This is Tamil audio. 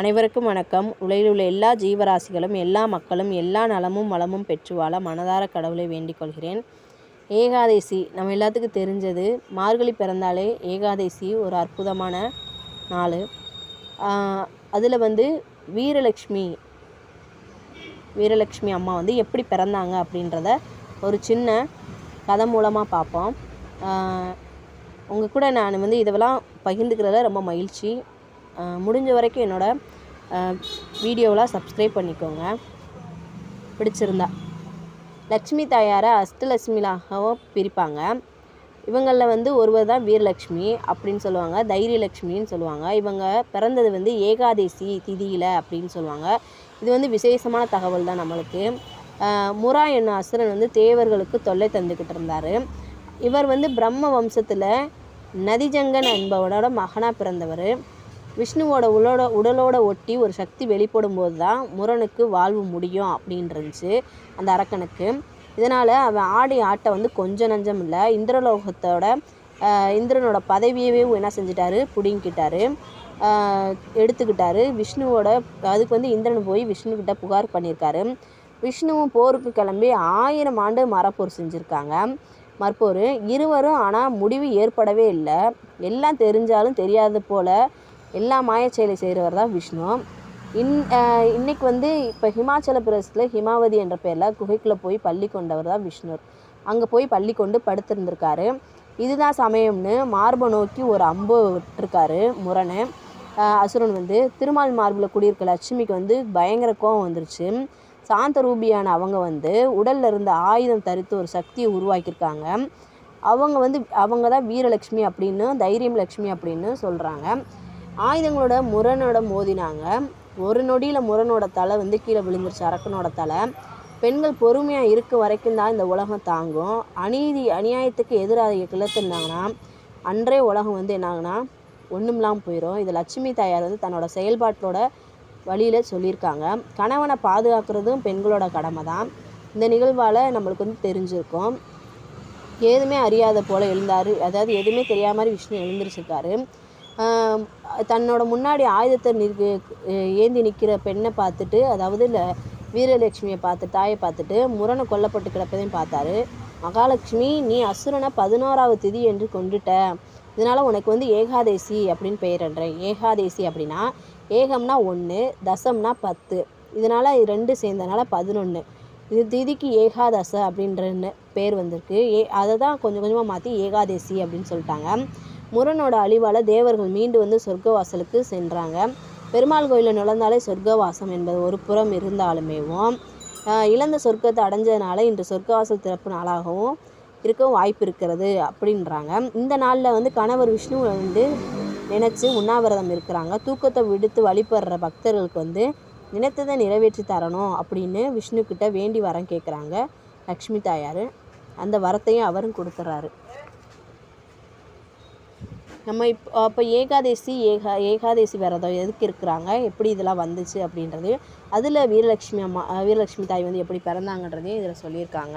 அனைவருக்கும் வணக்கம். உலகில் உள்ள எல்லா ஜீவராசிகளும் எல்லா மக்களும் எல்லா நலமும் வளமும் பெற்று வாழ மனதார கடவுளை வேண்டிக் கொள்கிறேன். ஏகாதசி நம்ம எல்லாத்துக்கும் தெரிஞ்சது மார்கழி பிறந்தாலே ஏகாதசி ஒரு அற்புதமான நாள். அதில் வந்து வீரலக்ஷ்மி வீரலக்ஷ்மி அம்மா வந்து எப்படி பிறந்தாங்க அப்படின்றத ஒரு சின்ன கதை மூலமாக பார்ப்போம். உங்கள் கூட நான் வந்து இதெல்லாம் பகிர்ந்துக்கிறதுல ரொம்ப மகிழ்ச்சி. முடிஞ்ச வரைக்கும் என்னோடய வீடியோவெலாம் சப்ஸ்கிரைப் பண்ணிக்கோங்க. பிடிச்சிருந்தா. லக்ஷ்மி தாயாரை அஷ்டலட்சுமிலாகவும் பிரிப்பாங்க. இவங்களில் வந்து ஒருவர் தான் வீரலக்ஷ்மி அப்படின்னு சொல்லுவாங்க. தைரியலக்ஷ்மின்னு சொல்லுவாங்க. இவங்க பிறந்தது வந்து ஏகாதசி திதியில் அப்படின்னு சொல்லுவாங்க. இது வந்து விசேஷமான தகவல் தான் நம்மளுக்கு. முரா என்னும் அசுரன் வந்து தேவர்களுக்கு தொல்லை தந்துக்கிட்டு இருந்தார். இவர் வந்து பிரம்ம வம்சத்தில் நதிஜங்கன் என்பவனோட மகனாக பிறந்தவர். விஷ்ணுவோட உடலோட உடலோட ஒட்டி ஒரு சக்தி வெளிப்படும் போது தான் முரனுக்கு வாழ்வு முடியும் அப்படின்னு அந்த அரக்கனுக்கு. இதனால் அவன் ஆடி ஆட்டை வந்து கொஞ்சம் நஞ்சம் இல்லை. இந்திரலோகத்தோட இந்திரனோட பதவியவே என்ன செஞ்சிட்டாரு? பிடுங்கிக்கிட்டாரு. எடுத்துக்கிட்டாரு. விஷ்ணுவோட அதுக்கு வந்து இந்திரன் போய் விஷ்ணுக்கிட்ட புகார் பண்ணியிருக்காரு. விஷ்ணுவும் போருக்கு கிளம்பி ஆயிரம் ஆண்டு மரப்போர் செஞ்சுருக்காங்க. மற்போர் இருவரும் ஆனால் முடிவு ஏற்படவே இல்லை. எல்லாம் தெரிஞ்சாலும் தெரியாத போல் எல்லா மாயச்செயலை செய்கிறவர் தான் விஷ்ணு. இன் இன்னைக்கு வந்து இப்போ ஹிமாச்சல பிரதேசத்தில் ஹிமாவதி என்ற பேரில் குகைக்குள்ளே போய் பள்ளி கொண்டவர் தான் விஷ்ணு. அங்கே போய் பள்ளி கொண்டு படுத்திருந்திருக்காரு. இதுதான் சமயம்னு மார்பை நோக்கி ஒரு அம்பு விட்டுருக்காரு முரணு. அசுரன் வந்து திருமால் மார்பில் குடியிருக்க லட்சுமிக்கு வந்து பயங்கர கோபம் வந்துருச்சு. சாந்த ரூபியான அவங்க வந்து உடலில் இருந்த ஆயுதம் தரித்து ஒரு சக்தியை உருவாக்கியிருக்காங்க. அவங்க வந்து அவங்க தான் வீரலட்சுமி அப்படின்னு தைரியம் லட்சுமி அப்படின்னு சொல்கிறாங்க ஆயுதங்களோட முரணோட மோதினாங்க. ஒரு நொடியில் முரணோட தலை வந்து கீழே விழுந்துருச்சு அரக்கனோட தலை. பெண்கள் பொறுமையாக இருக்க வரைக்கும் தான் இந்த உலகம் தாங்கும். அநீதி அநியாயத்துக்கு எதிராக கிளத்துனாங்கன்னா அன்றே உலகம் வந்து என்னாகுன்னா ஒன்றுமில்லாமல் போயிடும் இது லட்சுமி தாயார் வந்து தன்னோட செயல்பாட்டோட வழியில் சொல்லியிருக்காங்க. கணவனை பாதுகாக்கிறதும் பெண்களோட கடமை தான். இந்த நிகழ்வால் நம்மளுக்கு வந்து தெரிஞ்சிருக்கும். ஏதுமே அறியாத போல் எழுந்தார். அதாவது எதுவுமே தெரியாத மாதிரி விஷ்ணு எழுந்திரிச்சிருக்காரு. தன்னோட முன்னாடி ஆயுதத்தை நிற்கு ஏந்தி நிற்கிற பெண்ணை பார்த்துட்டு அதாவது இல்லை வீரலட்சுமியை பார்த்து தாயை பார்த்துட்டு முரணை கொல்லப்பட்டு கிடப்பதையும் பார்த்தாரு. மகாலட்சுமி நீ அசுரனை பதினோராவது திதி என்று கொண்டுட்ட இதனால் உனக்கு வந்து ஏகாதேசி அப்படின்னு பெயரன்றேன் ஏகாதேசி அப்படின்னா ஏகம்னா ஒன்று தசம்னா பத்து. இதனால் ரெண்டு சேர்ந்தனால பதினொன்று இது திதிக்கு ஏகாதச அப்படின்ற பேர் வந்திருக்கு. ஏ அதை தான் கொஞ்சம் கொஞ்சமாக மாற்றி ஏகாதேசி அப்படின்னு சொல்லிட்டாங்க. முரனோட அழிவால் தேவர்கள் மீண்டு வந்து சொர்க்கவாசலுக்கு சென்றாங்க. பெருமாள் கோயிலில் நுழைந்தாலே சொர்க்கவாசம் என்பது ஒரு புறம் இருந்தாலுமேவும் இழந்த சொர்க்கத்தை அடைஞ்சதுனால இன்று சொர்க்கவாசல் திறப்பு நாளாகவும் இருக்க வாய்ப்பு இருக்கிறது அப்படின்றாங்க. இந்த நாளில் வந்து கணவர் விஷ்ணுவை வந்து நினச்சி உண்ணாவிரதம் இருக்கிறாங்க. தூக்கத்தை விடுத்து வழிபடுற பக்தர்களுக்கு வந்து நினைத்ததை நிறைவேற்றி தரணும் அப்படின்னு விஷ்ணுக்கிட்ட வேண்டி வரம் கேட்குறாங்க லக்ஷ்மி தாயார் அந்த வரத்தையும் அவரும் கொடுத்துட்றாரு நம்ம இப்போ அப்போ ஏகாதேசி ஏகா ஏகாதேசி விரதம் எதுக்கு இருக்கிறாங்க? எப்படி இதெல்லாம் வந்துச்சு அப்படின்றது அதில் வீரலட்சுமி அம்மா வீரலட்சுமி தாய் வந்து எப்படி பிறந்தாங்கன்றதையும் இதில் சொல்லியிருக்காங்க.